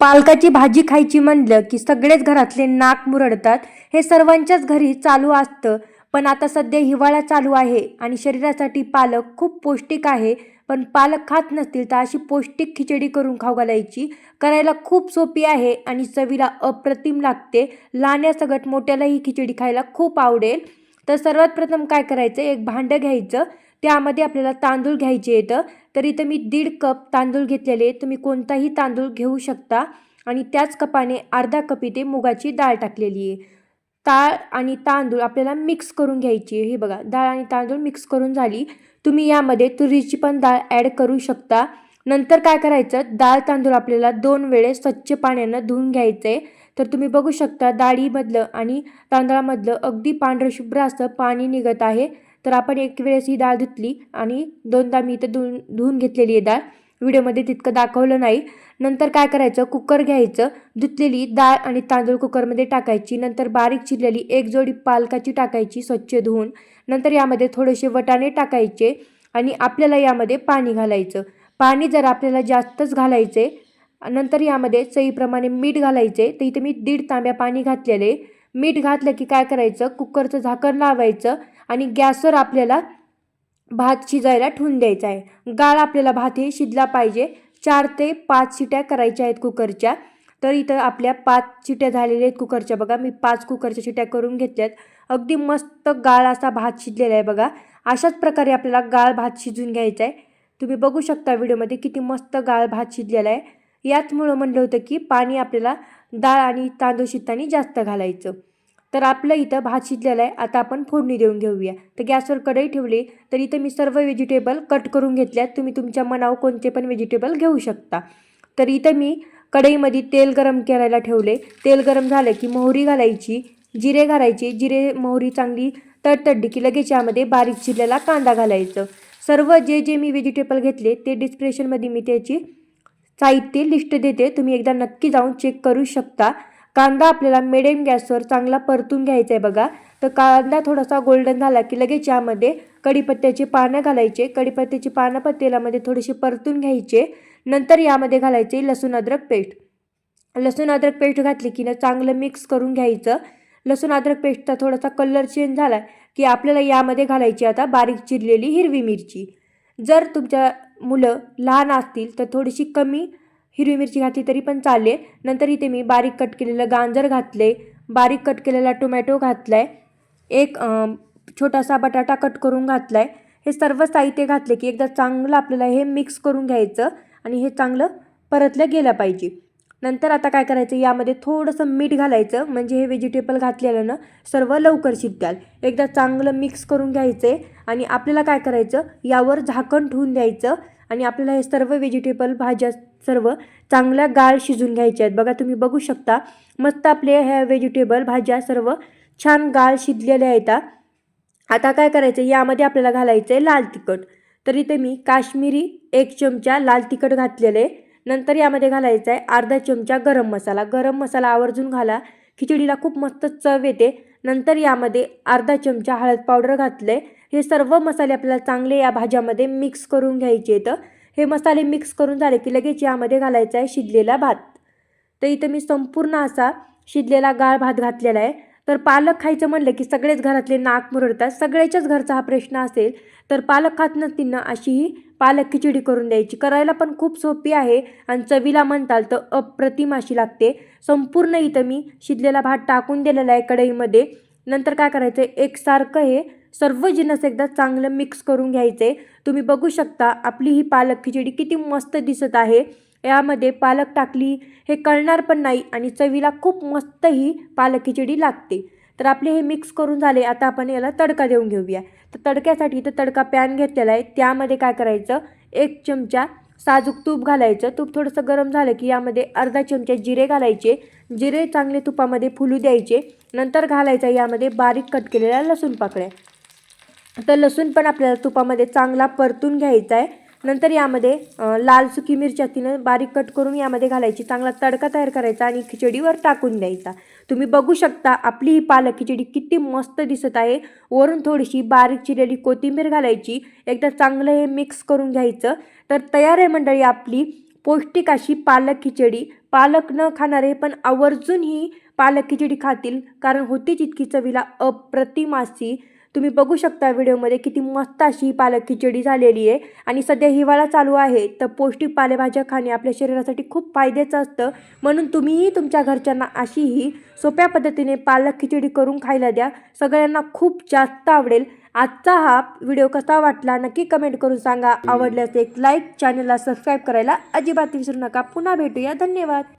पालकाची भाजी खायची म्हणलं की सगळेच घरातले नाक मुरडतात. हे सर्वांच्याच घरी चालू असतं. पण आता सध्या हिवाळा चालू आहे आणि शरीरासाठी पालक खूप पौष्टिक आहे. पण पालक खात नसतील तर अशी पौष्टिक खिचडी करून खाऊ घालायची. करायला खूप सोपी आहे आणि चवीला अप्रतिम लागते. लहान्यासगट मोठ्याला ही खिचडी खायला खूप आवडेल. तर सर्वात प्रथम काय करायचं? एक भांडं घ्यायचं. त्यामध्ये आपल्याला तांदूळ घ्यायचे येतं तर इथं मी दीड कप तांदूळ घेतलेले तुम्ही कोणताही तांदूळ घेऊ शकता. आणि त्याच कपाने अर्धा कप इथे मुगाची डाळ टाकलेली आहे. डाळ आणि तांदूळ आपल्याला मिक्स करून घ्यायची आहे. हे बघा डाळ आणि तांदूळ मिक्स करून झाली. तुम्ही यामध्ये तुरीची पण डाळ ॲड करू शकता. नंतर काय करायचं? डाळ तांदूळ आपल्याला दोन वेळेस स्वच्छ पाण्यानं धुवून घ्यायचं आहे तर तुम्ही बघू शकता डाळीमधलं आणि तांदळामधलं अगदी पांढरं शुभ्र असं पाणी निघत आहे. तर आपण एक वेळेस ही डाळ धुतली आणि दोनदा मी इथं धुवून धुवून घेतलेली आहे डाळ व्हिडिओमध्ये तितकं दाखवलं नाही. नंतर काय करायचं? कुकर घ्यायचं. धुतलेली डाळ आणि तांदूळ कुकरमध्ये टाकायची. नंतर बारीक चिरलेली एक जोडी पालकाची टाकायची स्वच्छ धुवून. नंतर यामध्ये थोडेसे वटाणे टाकायचे आणि आपल्याला यामध्ये पाणी घालायचं. पाणी जर आपल्याला जास्तच घालायचे नंतर यामध्ये चईप्रमाणे मीठ घालायचे. तर इथे मी दीड तांब्या पाणी घातलेले मीठ घातलं की काय करायचं? कुकरचं झाकण लावायचं. आणि गॅसवर आपल्याला भात शिजायला ठेवून द्यायचा आहे. गाळ आपल्याला भात हे शिजला पाहिजे. चार ते पाच शिट्या करायच्या आहेत कुकरच्या. तर इथं आपल्या पाच शिट्या झालेल्या आहेत कुकरच्या. बघा मी पाच कुकरच्या शिट्या करून घेतल्यात. अगदी मस्त गाळ असा भात शिजलेला आहे बघा. अशाच प्रकारे आपल्याला गाळ भात शिजून घ्यायचा आहे. तुम्ही बघू शकता व्हिडिओमध्ये किती मस्त गाळ भात शिजलेला आहे. याचमुळं म्हणलं होतं की पाणी आपल्याला डाळ आणि तांदूळ शिजताना जास्त घालायचं. तर आपलं इथं भात शिजलेलं आहे. आता आपण फोडणी देऊन घेऊया. तर गॅसवर कढई ठेवली तर इथं मी सर्व व्हेजिटेबल कट करून घेतल्यात तुम्ही तुमच्या मनावर कोणते पण व्हेजिटेबल घेऊ शकता. तर इथं मी कढईमध्ये तेल गरम करायला ठेवले. तेल गरम झालं की मोहरी घालायची जिरे घालायचे. जिरे मोहरी चांगली तडतडली की लगेच यामध्ये बारीक चिरलेला कांदा घालायचं. सर्व जे जे मी व्हेजिटेबल घेतले ते डिस्क्रिप्शनमध्ये मी त्याची साहित्य लिस्ट देते. तुम्ही एकदा नक्की जाऊन चेक करू शकता. कांदा आपल्याला मिडियम गॅसवर चांगला परतून घ्यायचा आहे बघा. तर कांदा थोडासा गोल्डन झाला की लगेच यामध्ये कढीपत्त्याची पानं घालायचे. कढीपत्त्याची पानं पण तेलामध्ये थोडीशी परतून घ्यायचे. नंतर यामध्ये घालायचे लसूण अद्रक पेस्ट. लसूण अद्रक पेस्ट घातली की ना चांगलं मिक्स करून घ्यायचं. लसूण अद्रक पेस्टचा थोडासा कलर चेंज झाला की आपल्याला यामध्ये घालायची आता बारीक चिरलेली हिरवी मिरची. जर तुमच्या मुलं लहान असतील तर थोडीशी कमी हिरवी मिरची घातली तरी पण चालेल. नंतर इथे मी बारीक कट केलेलं गाजर घातले. बारीक कट केलेला टोमॅटो घातला आहे एक छोटासा बटाटा कट करून घातला आहे हे सर्व साहित्य घातले की एकदा चांगलं आपल्याला हे मिक्स करून घ्यायचं आणि हे चांगलं परतलं गेलं पाहिजे. नंतर आता काय करायचं? यामध्ये थोडंसं मीठ घालायचं. म्हणजे हे व्हेजिटेबल घातलेलं ना सर्व लवकर शिजताल. एकदा चांगलं मिक्स करून घ्यायचं आहे आणि आपल्याला काय करायचं? यावर झाकण ठेवून द्यायचं. आणि आपल्याला हे सर्व व्हेजिटेबल भाज्या सर्व चांगल्या गाळ शिजून घ्यायच्या आहेत. बघा तुम्ही बघू शकता मस्त आपले ह्या व्हेजिटेबल भाज्या सर्व छान गाळ शिजलेल्या आहेत. आता काय करायचं? यामध्ये आपल्याला घालायचं आहे लाल तिखट. तर इथे मी काश्मीरी एक चमचा लाल तिखट घातलेले नंतर यामध्ये घालायचं आहे अर्धा चमचा गरम मसाला. गरम मसाला आवर्जून घाला. खिचडीला खूप मस्त चव येते. नंतर यामध्ये अर्धा चमचा हळद पावडर घातले हे सर्व मसाले आपल्याला चांगले या भाज्यामध्ये मिक्स करून घ्यायचे आहेत. हे मसाले मिक्स करून झाले की लगेच यामध्ये घालायचा आहे शिजलेला भात. तर इथं मी संपूर्ण असा शिजलेला गाळ भात घातलेला आहे. तर पालक खायचं म्हणलं की सगळेच घरातले नाक मुरडतात. सगळ्याच्याच घरचा हा प्रश्न असेल तर पालक खात नसतील ना अशी ही पालक खिचडी करून द्यायची. करायला पण खूप सोपी आहे आणि चवीला म्हणताल तर अप्रतिम अशी लागते. संपूर्ण इथं मी शिजलेला भात टाकून दिलेला आहे कढईमध्ये. नंतर काय करायचं? आहे एकसारखं हे सर्व जिनस एकदा चांगलं मिक्स करून घ्यायचे. तुम्ही बघू शकता आपली ही पालक खिचडी किती मस्त दिसत आहे. यामध्ये पालक टाकली हे कळणार पण नाही आणि चवीला खूप मस्त ही पालक खिचडी लागते. तर आपले हे मिक्स करून झाले. आता आपण याला तडका देऊन घेऊया. तर तडक्यासाठी तर तडका पॅन घेतलेला आहे. त्यामध्ये काय करायचं? एक चमचा साजूक तूप घालायचं. तूप थोडंसं गरम झालं की यामध्ये अर्धा चमचा जिरे घालायचे. जिरे चांगले तुपामध्ये फुलू द्यायचे. नंतर घालायचा यामध्ये बारीक कट केलेल्या लसूण पाकळ्या. तर लसूण पण आपल्याला तुपामध्ये चांगला परतून घ्यायचा आहे. नंतर यामध्ये लाल सुकी मिरच्या तिनं बारीक कट करून यामध्ये घालायची. चांगला तडका तयार करायचा आणि खिचडीवर टाकून द्यायचा. तुम्ही बघू शकता आपली ही पालक खिचडी किती मस्त दिसत आहे. वरून थोडीशी बारीक चिरलेली कोथिंबीर घालायची. एकदा चांगलं हे मिक्स करून घ्यायचं. तर तयार आहे मंडळी आपली पौष्टिक अशी पालक खिचडी. पालक न खाणारे पण आवर्जून ही पालक खिचडी खातील. कारण होती जितकी चवीला अप्रतिमासी तुम्ही बघू शकता व्हिडिओमध्ये किती मस्त अशी पालक खिचडी झालेली आहे. आणि सध्या हिवाळा चालू आहे तर पौष्टिक पालेभाज्या खाणे आपल्या शरीरासाठी खूप फायद्याचं असतं. म्हणून तुम्हीही तुमच्या घरच्यांना अशीही सोप्या पद्धतीने पालक खिचडी करून खायला द्या. सगळ्यांना खूप जास्त आवडेल. आजचा हा व्हिडिओ कसा वाटला नक्की कमेंट करून सांगा. आवडल्यास एक लाईक चॅनलला सबस्क्राईब करायला अजिबात विसरू नका. पुन्हा भेटूया. धन्यवाद.